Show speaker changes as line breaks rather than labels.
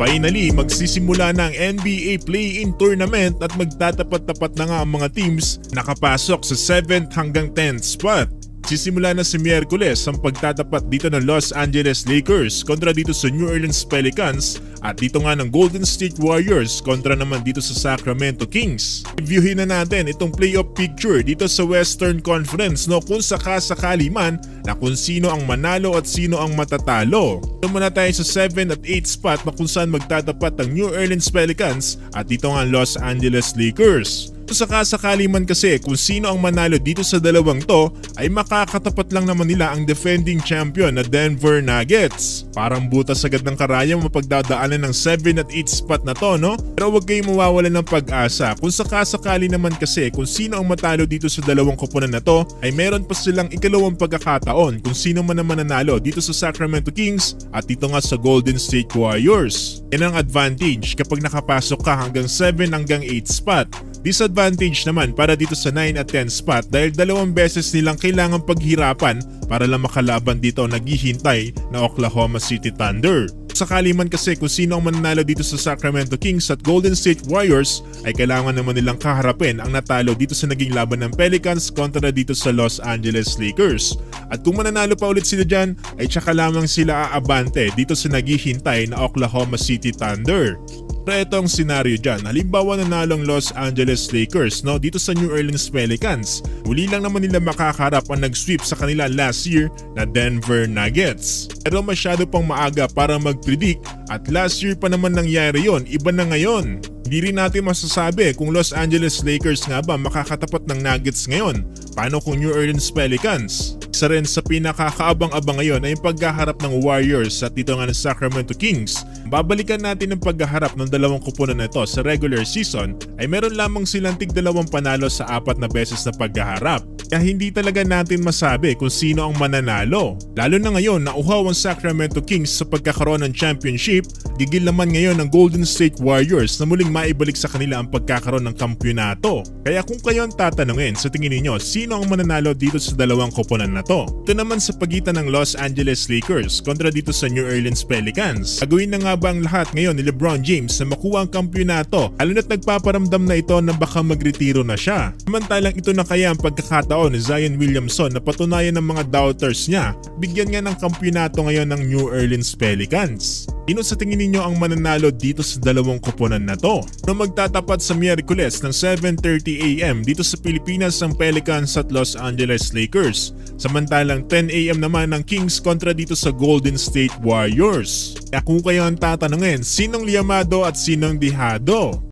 Finally, magsisimula na ang NBA Play-In Tournament at magtatapat-tapat na nga ang mga teams nakapasok sa 7th hanggang 10th spot. Sisimula na si Miyerkules ang pagtatapat dito ng Los Angeles Lakers kontra dito sa New Orleans Pelicans at dito nga ng Golden State Warriors kontra naman dito sa Sacramento Kings. Reviewin na natin itong playoff picture dito sa Western Conference no kung sakasakali man na kung sino ang manalo at sino ang matatalo. Ito muna tayo sa 7 at 8 spot na kung saan magtatapat ang New Orleans Pelicans at dito nga ang Los Angeles Lakers. Kung sakasakali man kasi kung sino ang manalo dito sa dalawang to ay makakatapat lang naman nila ang defending champion na Denver Nuggets. Parang butas agad ng karaya mapagdadaanan ng 7 at 8 spot na to no? Pero huwag kayong mawawalan ng pag-asa. Kung sakasakali naman kasi kung sino ang matalo dito sa dalawang koponan na to ay meron pa silang ikalawang pagkakataon kung sino man ang mananalo dito sa Sacramento Kings at dito nga sa Golden State Warriors. Yan ang advantage kapag nakapasok ka hanggang 7 hanggang 8 spot. Disadvantage naman para dito sa 9 at 10 spot dahil dalawang beses nilang kailangan paghirapan para lang makalaban dito ang naghihintay na Oklahoma City Thunder. Sakali man kasi kung sino ang mananalo dito sa Sacramento Kings at Golden State Warriors ay kailangan naman nilang kaharapin ang natalo dito sa naging laban ng Pelicans kontra dito sa Los Angeles Lakers. At kung mananalo pa ulit sila dyan ay tsaka lamang sila aabante dito sa naghihintay na Oklahoma City Thunder. Pero ito ang senaryo dyan. Halimbawa nanalong Los Angeles Lakers no, dito sa New Orleans Pelicans. Muli lang naman nila makakarap ang nag-sweep sa kanila last year na Denver Nuggets. Pero masyado pang maaga para mag-predict at last year pa naman nangyari yon, iba na ngayon. Hindi rin natin masasabi kung Los Angeles Lakers nga ba makakatapat ng Nuggets ngayon. Paano kung New Orleans Pelicans? Isa rin sa pinakakaabang-abang ngayon ay yung pagkaharap ng Warriors at dito nga ng Sacramento Kings. Babalikan natin ang pagkaharap ng dalawang kupunan na ito sa regular season ay meron lamang silang tig dalawang panalo sa apat na beses na pagkaharap. Kaya hindi talaga natin masabi kung sino ang mananalo. Lalo na ngayon na uhaw ang Sacramento Kings sa pagkakaroon ng championship, gigil naman ngayon ng Golden State Warriors na muling maibalik sa kanila ang pagkakaroon ng kampyonato. Kaya kung kayo ang tatanungin sa tingin ninyo sino ang mananalo dito sa dalawang koponan na to? Ito naman sa pagitan ng Los Angeles Lakers kontra dito sa New Orleans Pelicans. Gagawin na nga ba ang lahat ngayon ni LeBron James na makuha ang kampyonato lalo na't nagpaparamdam na ito na baka magretiro na siya. Samantalang ito na kaya ang pagkakataon ni Zion Williamson na patunayan ng mga doubters niya bigyan nga ng kampyonato ngayon ng New Orleans Pelicans. Sino sa tingin ninyo ang mananalo dito sa dalawang koponan na to? No magtatapat sa Miyerkules ng 7.30am dito sa Pilipinas ang Pelicans at Los Angeles Lakers. Samantalang 10am naman ng Kings kontra dito sa Golden State Warriors. Kaya kung kayo ang tatanungin, sinong liyamado at sinong dihado?